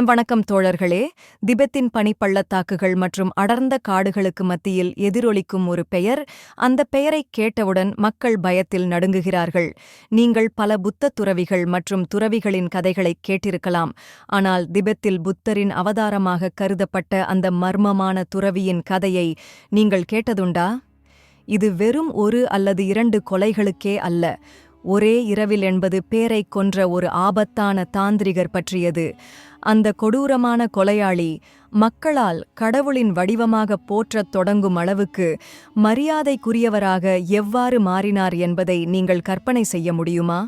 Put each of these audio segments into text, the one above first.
வணக்கம் தோழர்களே. திபெத்தின் பனிப்பள்ளத்தாக்குகள் மற்றும் அடர்ந்த காடுகளுக்கு மத்தியில் எதிரொலிக்கும் ஒரு பெயர் அந்த பெயரைக் கேட்டவுடன் மக்கள் பயத்தில் நடுங்குகிறார்கள். நீங்கள் பல புத்த துறவிகள் மற்றும் துறவிகளின் கதைகளைக் கேட்டிருக்கலாம். ஆனால் திபெத்தில் புத்தரின் அவதாரமாக கருதப்பட்ட அந்த மர்மமான துறவியின் கதையை நீங்கள் கேட்டதுண்டா? இது வெறும் ஒரு அல்லது இரண்டு கொலைகளுக்கே அல்ல. ஒரே இரவில் என்பது பேரைக் கொன்ற ஒரு ஆபத்தான தாந்திரிகர் பற்றியது. அந்த கொடூரமான கொலையாளி மக்களால் கடவுளின் வடிவமாக போற்றத் தொடங்கும் அளவுக்கு மரியாதைக்குரியவராக எவ்வாறு மாறினார் என்பதை நீங்கள் கற்பனை செய்ய முடியுமா?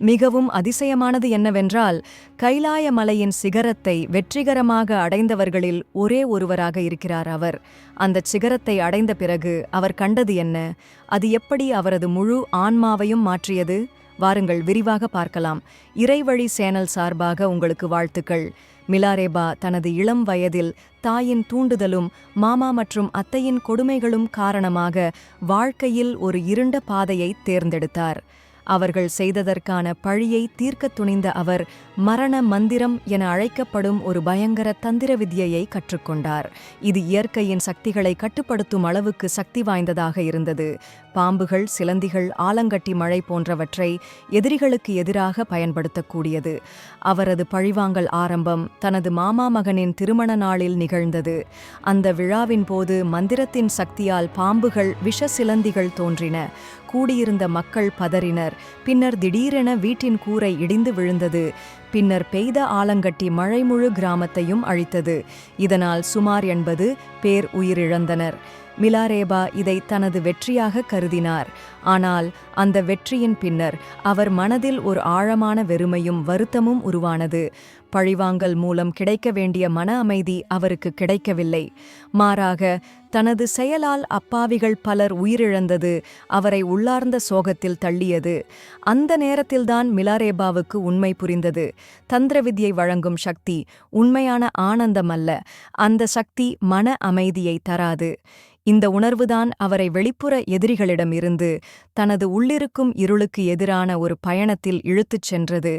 மிகவும் அதிசயமானது என்னவென்றால் கைலாய மலையின் சிகரத்தை வெற்றிகரமாக அடைந்தவர்களில் ஒரே ஒருவராக இருக்கிறார் அவர். அந்தச் சிகரத்தை அடைந்த பிறகு அவர் கண்டது என்ன? அது எப்படி அவரது முழு ஆன்மாவையும் மாற்றியது? வாருங்கள் விரிவாக பார்க்கலாம். இறைவழி சேனல் சார்பாக உங்களுக்கு வாழ்த்துக்கள். மிலாரேபா தனது இளம் வயதில் தாயின் தூண்டுதலும் மாமா மற்றும் அத்தையின் கொடுமைகளும் காரணமாக வாழ்க்கையில் ஒரு இருண்ட பாதையை தேர்ந்தெடுத்தார். அவர்கள் செய்ததற்கான பழியை தீர்க்க துணிந்த அவர் மரண மந்திரம் என அழைக்கப்படும் ஒரு பயங்கர தந்திர வித்யையை கற்றுக்கொண்டார். இது இயற்கையின் சக்திகளை கட்டுப்படுத்தும் அளவுக்கு சக்தி வாய்ந்ததாக இருந்தது. பாம்புகள் சிலந்திகள் ஆலங்கட்டி மழை போன்றவற்றை எதிரிகளுக்கு எதிராக பயன்படுத்தக்கூடியது. அவரது பழிவாங்கல் ஆரம்பம் தனது மாமா மகனின் திருமண நாளில் நிகழ்ந்தது. அந்த விழாவின் போது மந்திரத்தின் சக்தியால் பாம்புகள் விஷ சிலந்திகள் தோன்றின. கூடியிருந்த மக்கள் பதறினர். பின்னர் திடீரென வீட்டின் கூரை இடிந்து விழுந்தது. பின்னர் பெய்த ஆலங்கட்டி மழை முழு கிராமத்தையும் அழித்தது. இதனால் சுமார் எண்பது பேர் உயிரிழந்தனர். மிலாரேபா இதை தனது வெற்றியாக கருதினார். ஆனால் அந்த வெற்றியின் பின்னர் அவர் மனதில் ஒரு ஆழமான வெறுமையும் வருத்தமும் உருவானது. பழிவாங்கல் மூலம் கிடைக்க வேண்டிய மன அமைதி அவருக்கு கிடைக்கவில்லை. மாறாக தனது செயலால் அப்பாவிகள் பலர் உயிரிழந்தது அவரை உள்ளார்ந்த சோகத்தில் தள்ளியது. அந்த நேரத்தில்தான் மிலாரேபாவுக்கு உண்மை புரிந்தது. தந்திரவித்யை வழங்கும் சக்தி உண்மையான ஆனந்தம் அல்ல. அந்த சக்தி மன அமைதியை தராது. இந்த உணர்வுதான் அவரை வெளிப்புற எதிரிகளிடமிருந்து தனது உள்ளிருக்கும் இருளுக்கு எதிரான ஒரு பயணத்தில் இழுத்துச் சென்றது.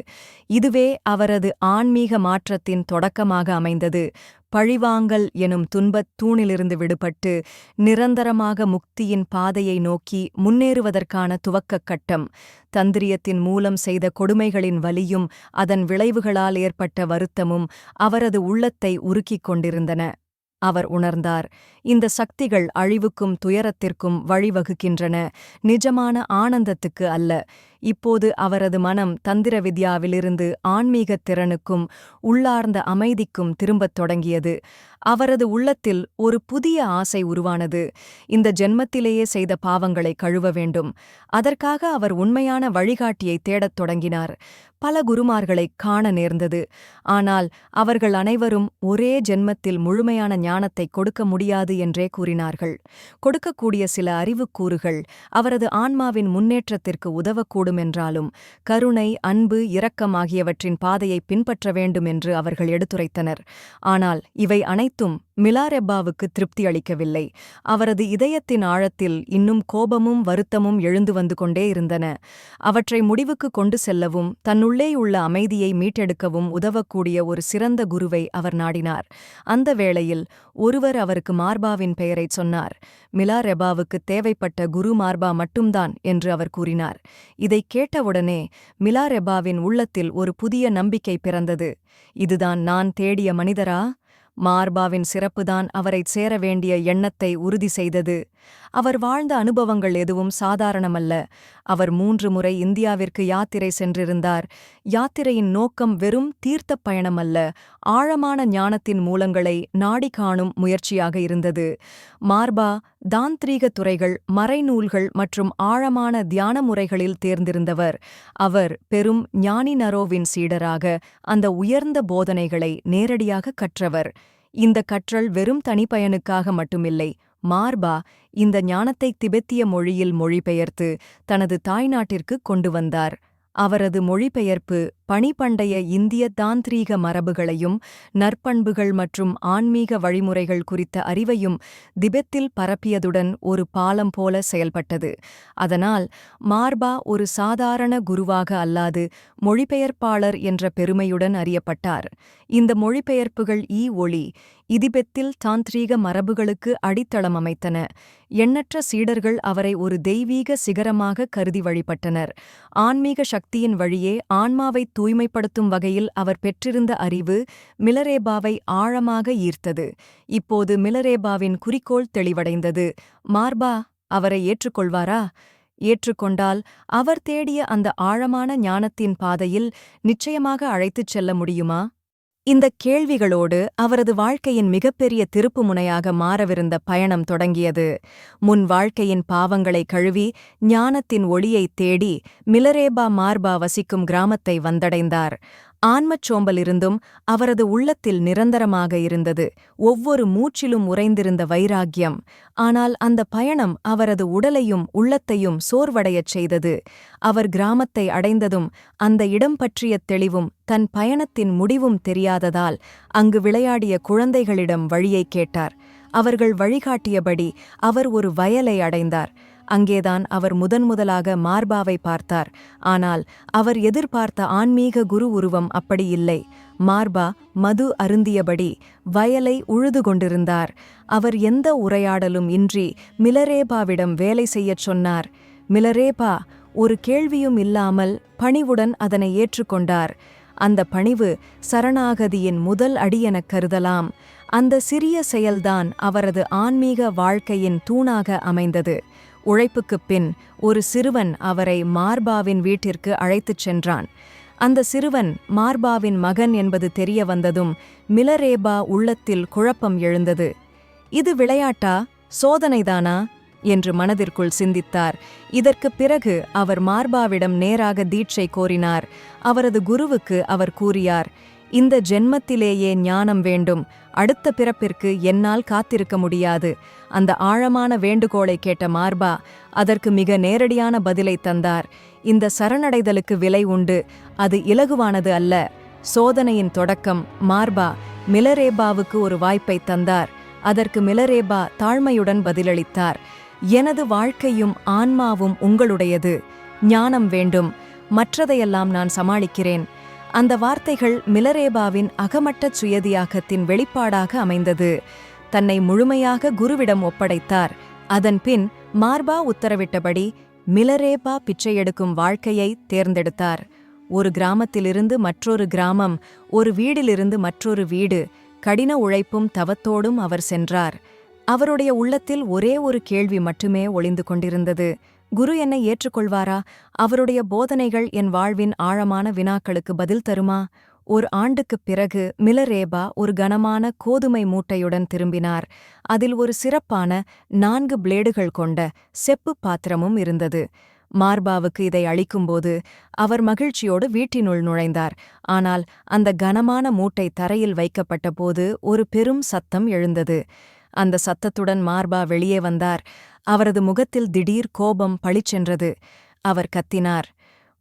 இதுவே அவரது ஆன்மீக மாற்றத்தின் தொடக்கமாக அமைந்தது. பழிவாங்கல் எனும் துன்பத் தூணிலிருந்து விடுபட்டு நிரந்தரமாக முக்தியின் பாதையை நோக்கி முன்னேறுவதற்கான துவக்கக் கட்டம். தந்திரியத்தின் மூலம் செய்த கொடுமைகளின் வலியும் அதன் விளைவுகளால் ஏற்பட்ட வருத்தமும் அவரது உள்ளத்தை உருக்கிக் கொண்டிருந்தன. அவர் உணர்ந்தார். இந்த சக்திகள் அழிவுக்கும் துயரத்திற்கும் வழிவகுக்கின்றன. நிஜமான ஆனந்தத்துக்கு அல்ல. இப்போது அவரது மனம் தந்திர வித்யாவிலிருந்து ஆன்மீகத் திறனுக்கும் உள்ளார்ந்த அமைதிக்கும் திரும்பத் தொடங்கியது. அவரது உள்ளத்தில் ஒரு புதிய ஆசை உருவானது. இந்த ஜென்மத்திலேயே செய்த பாவங்களை கழுவ வேண்டும். அதற்காக அவர் உண்மையான வழிகாட்டியை தேடத் தொடங்கினார். பல குருமார்களைக் காண நேர்ந்தது. ஆனால் அவர்கள் அனைவரும் ஒரே ஜென்மத்தில் முழுமையான ஞானத்தை கொடுக்க முடியாது என்றே கூறினார்கள். கொடுக்கக்கூடிய சில அறிவுக்கூறுகள் அவரது ஆன்மாவின் முன்னேற்றத்திற்கு உதவக்கூடும் என்றாலும் கருணை அன்பு இரக்கம் ஆகியவற்றின் பாதையை பின்பற்ற வேண்டும் என்று அவர்கள் எடுத்துரைத்தனர். ஆனால் இவை அனைத்தும் மிலாரெப்பாவுக்கு திருப்தி அளிக்கவில்லை. அவரது இதயத்தின் ஆழத்தில் இன்னும் கோபமும் வருத்தமும் எழுந்து வந்து கொண்டே இருந்தன. அவற்றை முடிவுக்கு கொண்டு செல்லவும் தன்னுள்ளேயுள்ள அமைதியை மீட்டெடுக்கவும் உதவக்கூடிய ஒரு சிறந்த குருவை அவர் நாடினார். அந்த வேளையில் ஒருவர் அவருக்கு மார்பாவின் பெயரைச் சொன்னார். மிலாரெபாவுக்கு தேவைப்பட்ட குரு மார்பா மட்டும்தான் என்று அவர் கூறினார். இதைக் கேட்டவுடனே மிலாரெபாவின் உள்ளத்தில் ஒரு புதிய நம்பிக்கை பிறந்தது. இதுதான் நான் தேடிய மனிதரா? மார்பாவின் சிறப்புதான் அவரைச் சேர வேண்டிய எண்ணத்தை உறுதி செய்தது. அவர் வாழ்ந்த அனுபவங்கள் எதுவும் சாதாரணமல்ல. அவர் மூன்று முறை இந்தியாவிற்கு யாத்திரை சென்றிருந்தார். யாத்திரையின் நோக்கம் வெறும் தீர்த்தப் பயணமல்ல ஆழமான ஞானத்தின் மூலங்களை நாடி காணும் முயற்சியாக இருந்தது. மார்பா தாந்திரீக துறைகள் மறைநூல்கள் மற்றும் ஆழமான தியான முறைகளில் தேர்ந்திருந்தவர். அவர் பெரும் ஞானி நரோவின் சீடராக அந்த உயர்ந்த போதனைகளை நேரடியாக கற்றவர். இந்த கற்றல் வெறும் தனிப்பயனுக்காக மட்டுமில்லை மார்பா இந்த ஞானத்தை திபெத்திய மொழியில் மொழிபெயர்த்து தனது தாய்நாட்டிற்கு கொண்டு வந்தார். அவரது மொழிபெயர்ப்பு பணிபண்டைய இந்திய தாந்திரீக மரபுகளையும் நற்பண்புகள் மற்றும் ஆன்மீக வழிமுறைகள் குறித்த அறிவையும் திபெத்தில் பரப்பியதுடன் ஒரு பாலம் போல செயல்பட்டது. அதனால் மார்பா ஒரு சாதாரண குருவாக அல்லாது மொழிபெயர்ப்பாளர் என்ற பெருமையுடன் அறியப்பட்டார். இந்த மொழிபெயர்ப்புகள் ஈ ஒளி இதிபெத்தில் தாந்திரீக மரபுகளுக்கு அடித்தளம் அமைத்தன. எண்ணற்ற சீடர்கள் அவரை ஒரு தெய்வீக சிகரமாக கருதி வழிபட்டனர். ஆன்மீக சக்தியின் வழியே ஆன்மாவை தூய்மைப்படுத்தும் வகையில் அவர் பெற்றிருந்த அறிவு மிலரேபாவை ஆழமாக ஈர்த்தது. இப்போது மிலரேபாவின் குறிக்கோள் தெளிவடைந்தது. மார்பா அவரை ஏற்றுக்கொள்வாரா? ஏற்றுக்கொண்டால் அவர் தேடிய அந்த ஆழமான ஞானத்தின் பாதையில் நிச்சயமாக அழைத்துச் செல்ல முடியுமா? இந்தக் கேள்விகளோடு அவரது வாழ்க்கையின் மிகப்பெரிய திருப்புமுனையாக மாறவிருந்த பயணம் தொடங்கியது. முன் வாழ்க்கையின் பாவங்களை கழுவி ஞானத்தின் ஒளியைத் தேடி மிலரேபா மார்பா வசிக்கும் கிராமத்தை வந்தடைந்தார். ஆன்மச் சோம்பலிருந்தும் அவரது உள்ளத்தில் நிரந்தரமாக இருந்தது. ஒவ்வொரு மூச்சிலும் உறைந்திருந்த வைராக்கியம். ஆனால் அந்த பயணம் அவரது உடலையும் உள்ளத்தையும் சோர்வடையச் செய்தது. அவர் கிராமத்தை அடைந்ததும் அந்த இடம் பற்றிய தெளிவும் தன் பயணத்தின் முடிவும் தெரியாததால் அங்கு விளையாடிய குழந்தைகளிடம் வழியைக் கேட்டார். அவர்கள் வழிகாட்டியபடி அவர் ஒரு வயலை அடைந்தார். அங்கேதான் அவர் முதன்முதலாக மார்பாவை பார்த்தார். ஆனால் அவர் எதிர்பார்த்த ஆன்மீக குரு உருவம் அப்படி இல்லை. மார்பா மது அருந்தியபடி வயலை உழுது கொண்டிருந்தார். அவர் எந்த உரையாடலும் இன்றி மிலரேபாவிடம் வேலை செய்யச் சொன்னார். மிலரேபா ஒரு கேள்வியும் இல்லாமல் பணிவுடன் அதனை ஏற்றுக்கொண்டார் அந்த பணிவு சரணாகதியின் முதல் அடியெனக் கருதலாம். அந்த சிறிய செயல்தான் அவரது ஆன்மீக வாழ்க்கையின் தூணாக அமைந்தது. உழைப்புக்குப் பின் ஒரு சிறுவன் அவரை மார்பாவின் வீட்டிற்கு அழைத்துச் சென்றான். அந்த சிறுவன் மார்பாவின் மகன் என்பது தெரிய வந்ததும் மிலரேபா உள்ளத்தில் குழப்பம் எழுந்தது. இது விளையாட்டா? சோதனைதானா? என்று மனதிற்குள் சிந்தித்தார். இதற்குப் பிறகு அவர் மார்பாவிடம் நேராக தீட்சை கோரினார். அவரது குருவுக்கு அவர் கூறியார் இந்த ஜென்மத்திலேயே ஞானம் வேண்டும். அடுத்த பிறப்பிற்கு என்னால் காத்திருக்க முடியாது. அந்த ஆழமான வேண்டுகோளை கேட்ட மார்பா அதற்கு மிக நேரடியான பதிலை தந்தார். இந்த சரணடைதலுக்கு விலை உண்டு. அது இலகுவானது அல்ல. சோதனையின் தொடக்கம். மார்பா மிலரேபாவுக்கு ஒரு வாய்ப்பை தந்தார். அதற்கு மிலரேபா தாழ்மையுடன் பதிலளித்தார். எனது வாழ்க்கையும் ஆன்மாவும் உங்களுடையது. ஞானம் வேண்டும். மற்றதையெல்லாம் நான் சமாளிக்கிறேன். அந்த வார்த்தைகள் மிலரேபாவின் அகமட்ட சுயதியாகத்தின் வெளிப்பாடாக அமைந்தது. தன்னை முழுமையாக குருவிடம் ஒப்படைத்தார். அதன்பின் மார்பா உத்தரவிட்டபடி மிலரேபா பிச்சையெடுக்கும் வாழ்க்கையை தேர்ந்தெடுத்தார். ஒரு கிராமத்திலிருந்து மற்றொரு கிராமம் ஒரு வீடிலிருந்து மற்றொரு வீடு கடின உழைப்பும் தவத்தோடும் அவர் சென்றார். அவருடைய உள்ளத்தில் ஒரே ஒரு கேள்வி மட்டுமே ஒளிந்து கொண்டிருந்தது. குரு என்னை ஏற்றுக்கொள்வாரா? அவருடைய போதனைகள் என் வாழ்வின் ஆழமான வினாக்களுக்கு பதில் தருமா? ஒரு ஆண்டுக்குப் பிறகு மிலரேபா ஒரு கனமான கோதுமை மூட்டையுடன் திரும்பினார். அதில் ஒரு சிறப்பான நான்கு பிளேடுகள் கொண்ட செப்பு பாத்திரமும் இருந்தது. மார்பாவுக்கு இதை அளிக்கும்போது அவர் மகிழ்ச்சியோடு வீட்டினுள் நுழைந்தார். ஆனால் அந்த கனமான மூட்டை தரையில் வைக்கப்பட்டபோது ஒரு பெரும் சத்தம் எழுந்தது. அந்த சத்தத்துடன் மார்பா வெளியே வந்தார். அவரது முகத்தில் திடீர் கோபம் பளிச்சென்றது. அவர் கத்தினார்.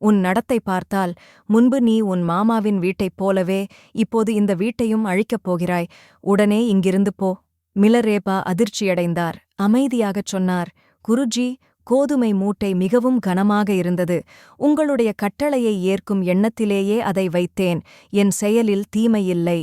உன் நடத்தை பார்த்தால் முன்பு நீ உன் மாமாவின் வீட்டைப் போலவே இப்போது இந்த வீட்டையும் அழிக்கப் போகிறாய். உடனே இங்கிருந்து போ. மிலரேபா அதிர்ச்சியடைந்தார். அமைதியாகச் சொன்னார் குருஜி கோதுமை மூட்டை மிகவும் கனமாக இருந்தது. உங்களுடைய கட்டளையை ஏற்கும் எண்ணத்திலேயே அதை வைத்தேன். என் செயலில் தீமையில்லை.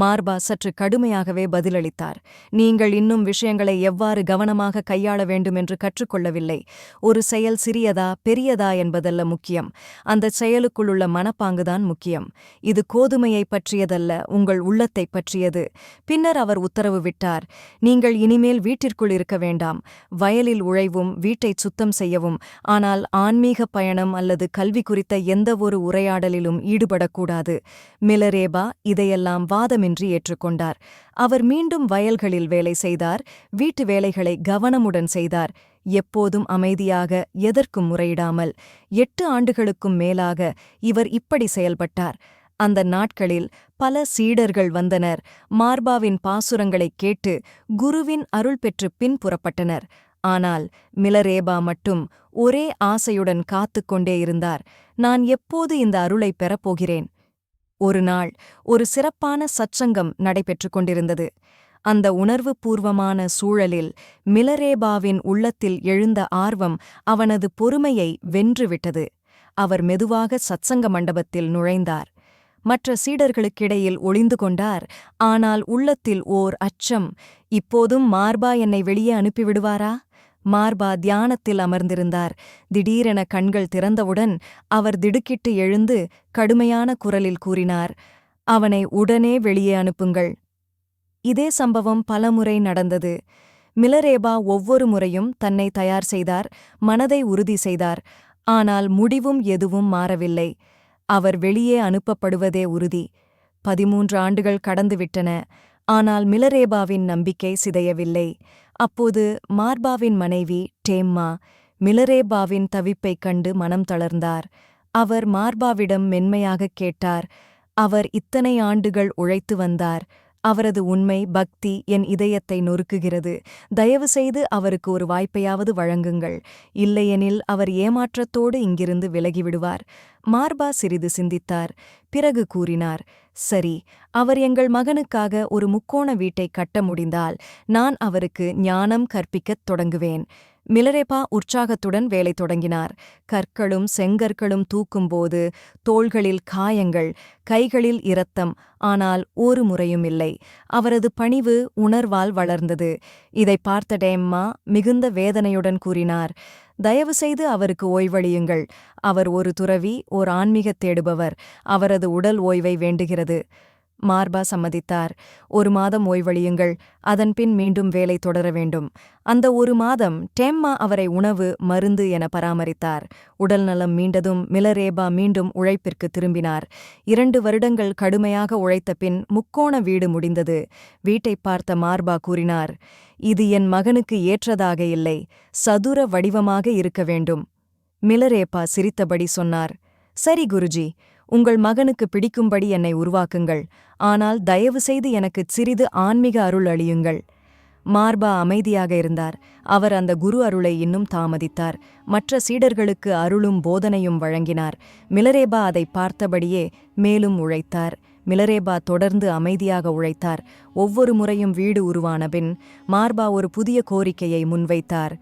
மார்பா சற்று கடுமையாகவே பதிலளித்தார். நீங்கள் இன்னும் விஷயங்களை எவ்வாறு கவனமாக கையாள வேண்டும் என்று கற்றுக்கொள்ளவில்லை. ஒரு செயல் சிறியதா பெரியதா என்பதல்ல முக்கியம். அந்த செயலுக்குள்ளுள்ள மனப்பாங்குதான் முக்கியம். இது கோதுமையை பற்றியதல்ல உங்கள் உள்ளத்தை பற்றியது பின்னர் அவர் உத்தரவு விட்டார். நீங்கள் இனிமேல் வீட்டிற்குள் இருக்க வேண்டாம். வயலில் உழைவும் வீட்டை சுத்தம் செய்யவும் ஆனால் ஆன்மீக பயணம் அல்லது கல்வி குறித்த எந்தவொரு உரையாடலிலும் ஈடுபடக்கூடாது. மிலரேபா இதையெல்லாம் வாதமின்றி ஏற்றுக்கொண்டார். அவர் மீண்டும் வயல்களில் வேலை செய்தார். வீட்டு வேலைகளை கவனமுடன் செய்தார். எப்போதும் அமைதியாக எதற்கும் முறையிடாமல் எட்டு ஆண்டுகளுக்கும் மேலாக இவர் இப்படி செயல்பட்டார். அந்த நாட்களில் பல சீடர்கள் வந்தனர். மார்பாவின் பாசுரங்களைக் கேட்டு குருவின் அருள் பெற்று பின் புறப்பட்டனர். ஆனால் மிலரேபா மட்டும் ஒரே ஆசையுடன் காத்துக் கொண்டே இருந்தார். நான் எப்போது இந்த அருளை பெறப்போகிறேன் ஒரு நாள் ஒரு சிறப்பான சச்சங்கம் நடைபெற்றுக் கொண்டிருந்தது. அந்த உணர்வு பூர்வமான சூழலில் மிலரேபாவின் உள்ளத்தில் எழுந்த ஆர்வம் அவனது பொறுமையை வென்றுவிட்டது. அவர் மெதுவாக சத்சங்க மண்டபத்தில் நுழைந்தார். மற்ற சீடர்களுக்கிடையில் ஒளிந்து கொண்டார். ஆனால் உள்ளத்தில் ஓர் அச்சம். இப்போதும் மார்பா என்னை வெளியே அனுப்பிவிடுவாரா? மார்பா தியானத்தில் அமர்ந்திருந்தார். திடீரென கண்கள் திறந்தவுடன் அவர் திடுக்கிட்டு எழுந்து கடுமையான குரலில் கூறினார் அவனை உடனே வெளியே அனுப்புங்கள். இதே சம்பவம் பலமுறை நடந்தது. மிலரேபா ஒவ்வொரு முறையும் தன்னை தயார் செய்தார் மனதை உறுதி செய்தார். ஆனால் முடிவும் எதுவும் மாறவில்லை. அவர் வெளியே அனுப்பப்படுவதே உறுதி. பதிமூன்று ஆண்டுகள் கடந்துவிட்டன. ஆனால் மிலரேபாவின் நம்பிக்கை சிதையவில்லை. அப்போது மார்பாவின் மனைவி டேம்மா மிலரேபாவின் தவிப்பைக் கண்டு மனம் தளர்ந்தார். அவர் மார்பாவிடம் மென்மையாகக் கேட்டார். அவர் இத்தனை ஆண்டுகள் உழைத்து வந்தார். அவரது உண்மை பக்தி என் இதயத்தை நொறுக்குகிறது. தயவு செய்து அவருக்கு ஒரு வாய்ப்பையாவது வழங்குங்கள். இல்லையெனில் அவர் ஏமாற்றத்தோடு இங்கிருந்து விலகிவிடுவார். மார்பா சிறிது சிந்தித்தார். பிறகு கூறினார் சரி அவர் எங்கள் மகனுக்காக ஒரு முக்கோண வீட்டை கட்ட முடிந்தால் நான் அவருக்கு ஞானம் கற்பிக்கத் தொடங்குவேன். மிலரேபா உற்சாகத்துடன் வேலை தொடங்கினார். கற்களும் செங்கற்களும் தூக்கும்போது தோள்களில் காயங்கள் கைகளில் இரத்தம் ஆனால் ஒரு முறையும் இல்லை. அவரது பணிவு உணர்வால் வளர்ந்தது. இதை பார்த்த டேம்மா மிகுந்த வேதனையுடன் கூறினார் தயவு செய்து அவருக்கு ஓய்வளியுங்கள். அவர் ஒரு துறவி ஓர் ஆன்மீகத் தேடுபவர். அவரது உடல் ஓய்வை வேண்டுகிறது. மார்பா சம்மதித்தார். ஒரு மாதம் ஓய்வழியுங்கள் அதன்பின் மீண்டும் வேலை தொடர வேண்டும். அந்த ஒரு மாதம் டேம்மா அவரை உணவு மருந்து என பராமரித்தார். உடல் நலம் மீண்டதும் மிலரேபா மீண்டும் உழைப்பிற்கு திரும்பினார். இரண்டு வருடங்கள் கடுமையாக உழைத்த பின் முக்கோண வீடு முடிந்தது. வீட்டைப் பார்த்த மார்பா கூறினார் இது என் மகனுக்கு ஏற்றதாக இல்லை. சதுர வடிவமாக இருக்க வேண்டும். மிலரேபா சிரித்தபடி சொன்னார் சரி குருஜி உங்கள் மகனுக்கு பிடிக்கும்படி என்னை உருவாக்குங்கள். ஆனால் தயவு செய்து எனக்குச் சிறிது ஆன்மீக அருள் அழியுங்கள் மார்பா அமைதியாக இருந்தார். அவர் அந்த குரு அருளை இன்னும் தாமதித்தார். மற்ற சீடர்களுக்கு அருளும் போதனையும் வழங்கினார். மிலரேபா அதை பார்த்தபடியே மேலும் உழைத்தார். மிலரேபா தொடர்ந்து அமைதியாக உழைத்தார். ஒவ்வொரு முறையும் வீடு உருவான பின் மார்பா ஒரு புதிய கோரிக்கையை முன்வைத்தார்.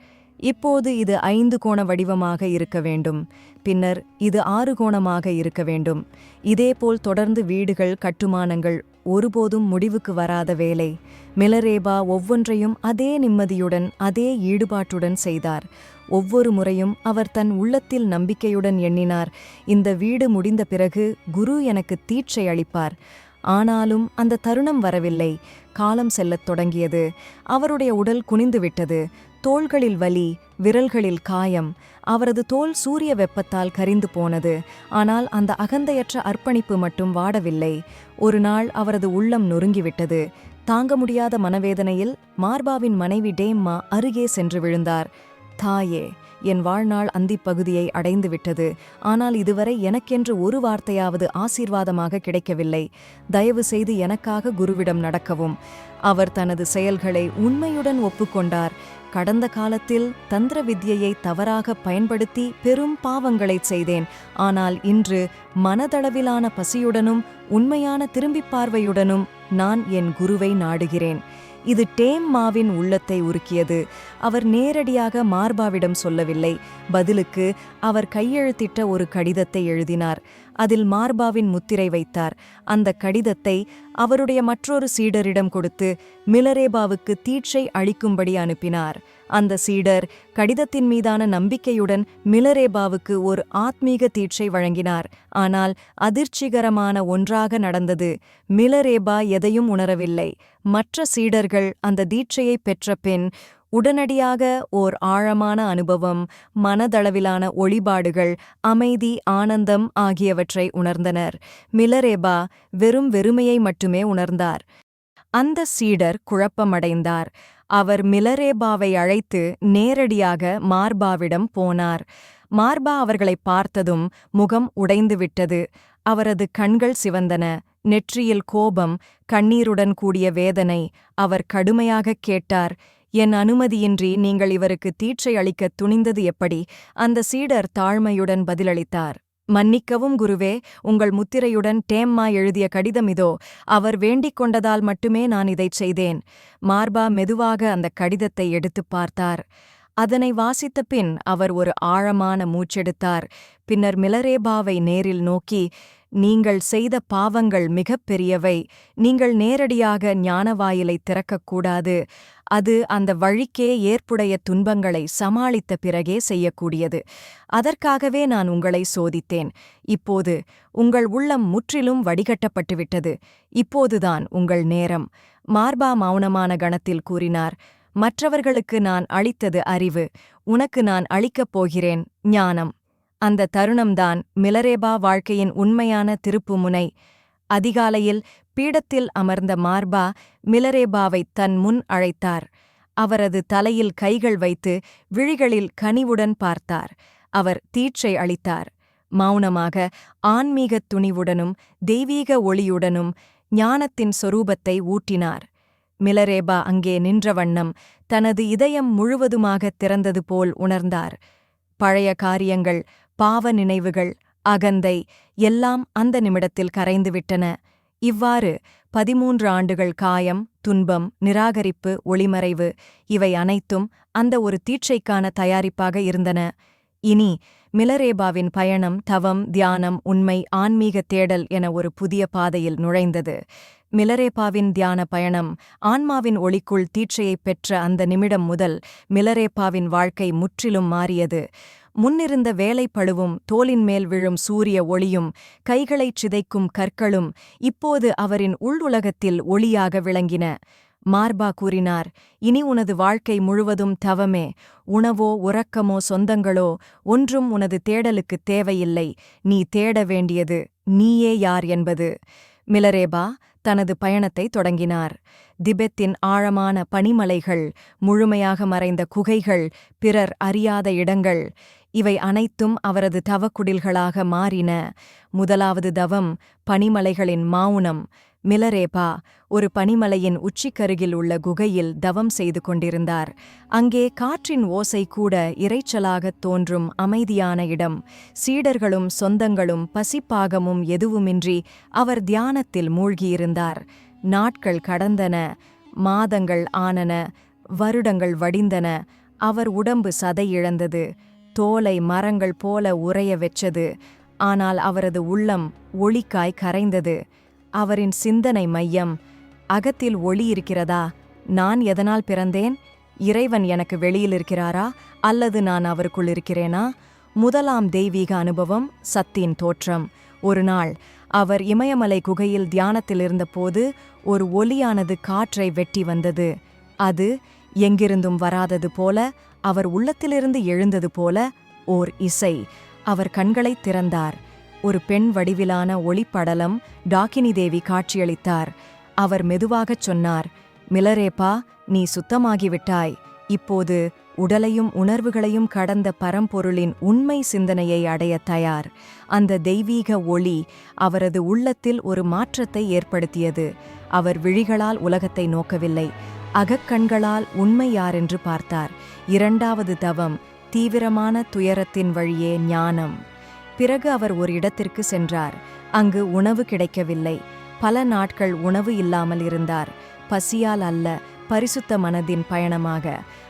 இப்போது இது ஐந்து கோண வடிவமாக இருக்க வேண்டும். பின்னர் இது ஆறு கோணமாக இருக்க வேண்டும். இதேபோல் தொடர்ந்து வீடுகள் கட்டுமானங்கள் ஒருபோதும் முடிவுக்கு வராத வேலை. மிலரேபா ஒவ்வொன்றையும் அதே நிம்மதியுடன் அதே ஈடுபாட்டுடன் செய்தார். ஒவ்வொரு முறையும் அவர் தன் உள்ளத்தில் நம்பிக்கையுடன் எண்ணினார். இந்த வீடு முடிந்த பிறகு குரு எனக்கு தீட்சை அளிப்பார். ஆனாலும் அந்த தருணம் வரவில்லை. காலம் செல்லத் தொடங்கியது. அவருடைய உடல் குனிந்துவிட்டது தோள்களில் வலி விரல்களில் காயம் அவரது தோல் சூரிய வெப்பத்தால் கரிந்து போனது. ஆனால் அந்த அகந்தையற்ற அர்ப்பணிப்பு மட்டும் வாடவில்லை. ஒரு நாள் அவரது உள்ளம் நொறுங்கிவிட்டது. தாங்க முடியாத மனவேதனையில் மார்பாவின் மனைவி டேம்மா அருகே சென்று விழுந்தார். தாயே என் வாழ்நாள் அந்திப் பகுதியை அடைந்து விட்டது. ஆனால் இதுவரை எனக்கென்று ஒரு வார்த்தையாவது ஆசீர்வாதமாக கிடைக்கவில்லை. தயவு செய்து எனக்காக குருவிடம் நடக்கவும். அவர் தனது செயல்களை உண்மையுடன் ஒப்புக்கொண்டார். கடந்த காலத்தில் தந்திர வித்யையை தவறாக பயன்படுத்தி பெரும் பாவங்களை செய்தேன். ஆனால் இன்று மனதளவிலான பசியுடனும் உண்மையான திரும்பிப் பார்வையுடனும் நான் என் குருவை நாடுகிறேன். இது டேம் மாவின் உள்ளத்தை உருக்கியது. அவர் நேரடியாக மார்பாவிடம் சொல்லவில்லை. பதிலுக்கு அவர் கையெழுத்திட்ட ஒரு கடிதத்தை எழுதினார். அதில் மார்பாவின் முத்திரை வைத்தார். அந்த கடிதத்தை அவருடைய மற்றொரு சீடரிடம் கொடுத்து மிலரேபாவுக்கு தீட்சை அளிக்கும்படி அனுப்பினார். அந்த சீடர் கடிதத்தின் மீதான நம்பிக்கையுடன் மிலரேபாவுக்கு ஒரு ஆத்மீக தீட்சை வழங்கினார். ஆனால் அதிர்ச்சிகரமான ஒன்றாக நடந்தது. மிலரேபா எதையும் உணரவில்லை. மற்ற சீடர்கள் அந்த தீட்சையை பெற்ற பின் உடனடியாக ஓர் ஆழமான அனுபவம் மனதளவிலான ஒளிபாடுகள் அமைதி ஆனந்தம் ஆகியவற்றை உணர்ந்தனர். மிலரேபா வெறும் வெறுமையை மட்டுமே உணர்ந்தார். அந்த சீடர் குழப்பமடைந்தார். அவர் மிலரேபாவை அழைத்து நேரடியாக மார்பாவிடம் போனார். மார்பா அவர்களை பார்த்ததும் முகம் உடைந்துவிட்டது. அவரது கண்கள் சிவந்தன. நெற்றியில் கோபம் கண்ணீருடன் கூடிய வேதனை அவர் கடுமையாகக் கேட்டார் என் அனுமதியின்றி நீங்கள் இவருக்கு தீட்சை அளிக்க துணிந்தது எப்படி? அந்த சீடர் தாழ்மையுடன் பதிலளித்தார். மன்னிக்கவும் குருவே உங்கள் முத்திரையுடன் டேம்மா எழுதிய கடிதம் இதோ. அவர் வேண்டிக் கொண்டதால் மட்டுமே நான் இதைச் செய்தேன். மார்பா மெதுவாக அந்த கடிதத்தை எடுத்துப் பார்த்தார். அதனை வாசித்த பின் அவர் ஒரு ஆழமான மூச்செடுத்தார். பின்னர் மிலரேபாவை நேரில் நோக்கி நீங்கள் செய்த பாவங்கள் மிகப் பெரியவை. நீங்கள் நேரடியாக ஞானவாயிலை திறக்கக்கூடாது. அது அந்த வழிக்கே ஏற்புடைய துன்பங்களை சமாளித்த பிறகே செய்யக்கூடியது. அதற்காகவே நான் உங்களை சோதித்தேன். இப்போது உங்கள் உள்ளம் முற்றிலும் வடிகட்டப்பட்டுவிட்டது. இப்போதுதான் உங்கள் நேரம். மார்பா மௌனமான கணத்தில் கூறினார் மற்றவர்களுக்கு நான் அளித்தது அறிவு. உனக்கு நான் அளிக்கப் போகிறேன் ஞானம். அந்த தருணம்தான் மிலரேபா வாழ்க்கையின் உண்மையான திருப்புமுனை. அதிகாலையில் பீடத்தில் அமர்ந்த மார்பா மிலரேபாவைத் தன் முன் அழைத்தார். அவரது தலையில் கைகள் வைத்து விழிகளில் கனிவுடன் பார்த்தார். அவர் தீட்சை அளித்தார். மௌனமாக ஆன்மீகத் துணிவுடனும் தெய்வீக ஒளியுடனும் ஞானத்தின் சொரூபத்தை ஊட்டினார். மிலரேபா அங்கே நின்ற வண்ணம் தனது இதயம் முழுவதுமாகத் திறந்தது போல் உணர்ந்தார். பழைய காரியங்கள் பாவ நினைவுகள் அகந்தை எல்லாம் அந்த நிமிடத்தில் கரைந்துவிட்டன. இவ்வாறு பதிமூன்று ஆண்டுகள் காயம் துன்பம் நிராகரிப்பு ஒளிமறைவு இவை அனைத்தும் அந்த ஒரு தீட்சைக்கான தயாரிப்பாக இருந்தன. இனி மிலரேபாவின் பயணம் தவம் தியானம் உண்மை ஆன்மீக தேடல் என ஒரு புதிய பாதையில் நுழைந்தது. மிலரேபாவின் தியான பயணம் ஆன்மாவின் ஒளிக்குள் தீட்சையைப் பெற்ற அந்த நிமிடம் முதல் மிலரேப்பாவின் வாழ்க்கை முற்றிலும் மாறியது. முன்னிருந்த வேலைப்பழுவும் தோலின் மேல் விழும் சூரிய ஒளியும் கைகளைச் சிதைக்கும் கற்களும் இப்போது அவரின் உள்ளுலகத்தில் ஒளியாக விளங்கின. மார்பா கூறினார் இனி உனது வாழ்க்கை முழுவதும் தவமே. உணவோ உறக்கமோ சொந்தங்களோ ஒன்றும் உனது தேடலுக்குத் தேவையில்லை. நீ தேட வேண்டியது நீயே யார் என்பது. மிலரேபா தனது பயணத்தை தொடங்கினார். திபெத்தின் ஆழமான பனிமலைகள் முழுமையாக மறைந்த குகைகள் பிறர் அறியாத இடங்கள் இவை அனைத்தும் அவரது தவக்குடில்களாக மாறின. முதலாவது தவம் பனிமலைகளின் மௌனம் மிலரேபா ஒரு பனிமலையின் உச்சிக்கருகில் உள்ள குகையில் தவம் செய்து கொண்டிருந்தார். அங்கே காற்றின் ஓசை கூட இரைச்சலாகத் தோன்றும் அமைதியான இடம். சீடர்களும் சொந்தங்களும் பசிப்பாகமும் எதுவுமின்றி அவர் தியானத்தில் மூழ்கியிருந்தார். நாட்கள் கடந்தன மாதங்கள் ஆனன வருடங்கள் வடிந்தன. அவர் உடம்பு சதை இழந்தது தோலை மரங்கள் போல உறைய வெச்சது. ஆனால் அவரது உள்ளம் ஒளிக்காய் கரைந்தது. அவரின் சிந்தனை மையம். அகத்தில் ஒளி இருக்கிறதா? நான் எதனால் பிறந்தேன்? இறைவன் எனக்கு வெளியில் இருக்கிறாரா? அல்லது நான் அவருக்குள் இருக்கிறேனா? முதலாம் தெய்வீக அனுபவம் சத்தின் தோற்றம். ஒரு நாள் அவர் இமயமலை குகையில் தியானத்தில் இருந்தபோது ஒரு ஒலியானது காற்றை வெட்டி வந்தது. அது எங்கிருந்தும் வராதது போல அவர் உள்ளத்திலிருந்து எழுந்தது போல ஓர் இசை. அவர் கண்களைத் திறந்தார். ஒரு பெண் வடிவிலான ஒளிப்படலம் டாக்கினி தேவி காட்சியளித்தார். அவர் மெதுவாகச் சொன்னார் மிலரேப்பா நீ சுத்தமாகிவிட்டாய். இப்போது உடலையும் உணர்வுகளையும் கடந்த பரம்பொருளின் உண்மை சிந்தனையை அடைய தயார். அந்த தெய்வீக ஒளி அவரது உள்ளத்தில் ஒரு மாற்றத்தை ஏற்படுத்தியது. அவர் விழிகளால் உலகத்தை நோக்கவில்லை அகக்கண்களால் உண்மை யாரென்று பார்த்தார். இரண்டாவது தவம் தீவிரமான துயரத்தின் வழியே ஞானம். பிறகு அவர் ஒரு இடத்திற்கு சென்றார். அங்கு உணவு கிடைக்கவில்லை. பல நாட்கள் உணவு இல்லாமல் இருந்தார். பசியால் அல்ல பரிசுத்த மனதின் பயணமாக.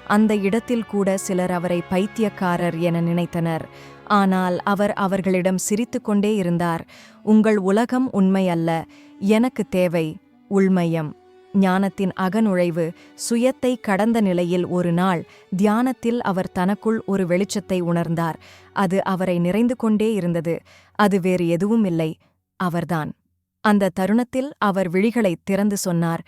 அந்த இடத்தில் கூட சிலர் அவரை பைத்தியக்காரர் என நினைத்தனர். ஆனால் அவர் அவர்களிடம் சிரித்து கொண்டே இருந்தார். உங்கள் உலகம் உண்மை அல்ல எனக்கு தேவை உள்மயம். ஞானத்தின் அகநுழைவு சுயத்தை கடந்த நிலையில் ஒரு நாள் தியானத்தில் அவர் தனக்குள் ஒரு வெளிச்சத்தை உணர்ந்தார். அது அவரை நிறைந்து கொண்டே இருந்தது. அது வேறு எதுவும் இல்லை. அவர்தான். அந்த தருணத்தில் அவர் விழிகளைத் திறந்து சொன்னார்.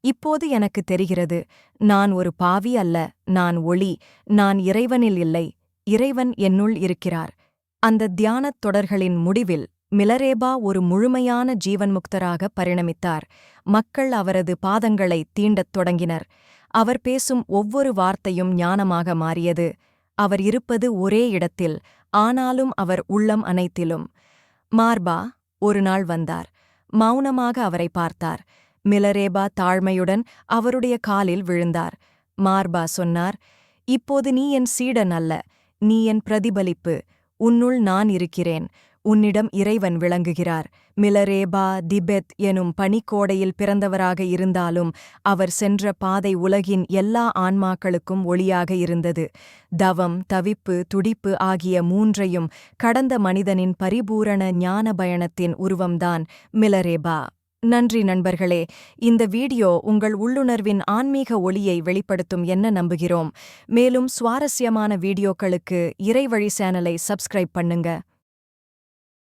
இப்போது எனக்கு தெரிகிறது. நான் ஒரு பாவி அல்ல. நான் ஒளி. நான் இறைவனில் இல்லை. இறைவன் என்னுள் இருக்கிறார். அந்த தியானத் தொடர்களின் முடிவில் மிலரேபா ஒரு முழுமையான ஜீவன்முக்தராக பரிணமித்தார். மக்கள் அவரது பாதங்களை தீண்டத் தொடங்கினர். அவர் பேசும் ஒவ்வொரு வார்த்தையும் ஞானமாக மாறியது. அவர் இருப்பது ஒரே இடத்தில் ஆனாலும் அவர் உள்ளம் அனைத்திலும். மார்பா ஒரு நாள் வந்தார். மௌனமாக அவரை பார்த்தார். மிலரேபா தாழ்மையுடன் அவருடைய காலில் விழுந்தார். மார்பா சொன்னார் இப்போது நீ என் சீடன் அல்ல. நீ என் பிரதிபலிப்பு. உன்னுள் நான் இருக்கிறேன். உன்னிடம் இறைவன் விளங்குகிறார். மிலரேபா திபெத் எனும் பனிக்கோடையில் பிறந்தவராக இருந்தாலும் அவர் சென்ற பாதை உலகின் எல்லா ஆன்மாக்களுக்கும் ஒளியாக இருந்தது. தவம் தவிப்பு துடிப்பு ஆகிய மூன்றையும் கடந்த மனிதனின் பரிபூரண ஞான பயணத்தின் உருவம்தான் மிலரேபா. நன்றி நண்பர்களே இந்த வீடியோ உங்கள் உள்ளுணர்வின் ஆன்மீக ஒளியை வெளிப்படுத்தும் என்ன நம்புகிறோம். மேலும் சுவாரஸ்யமான வீடியோக்களுக்கு இறைவழி சேனலை சப்ஸ்கிரைப் பண்ணுங்க.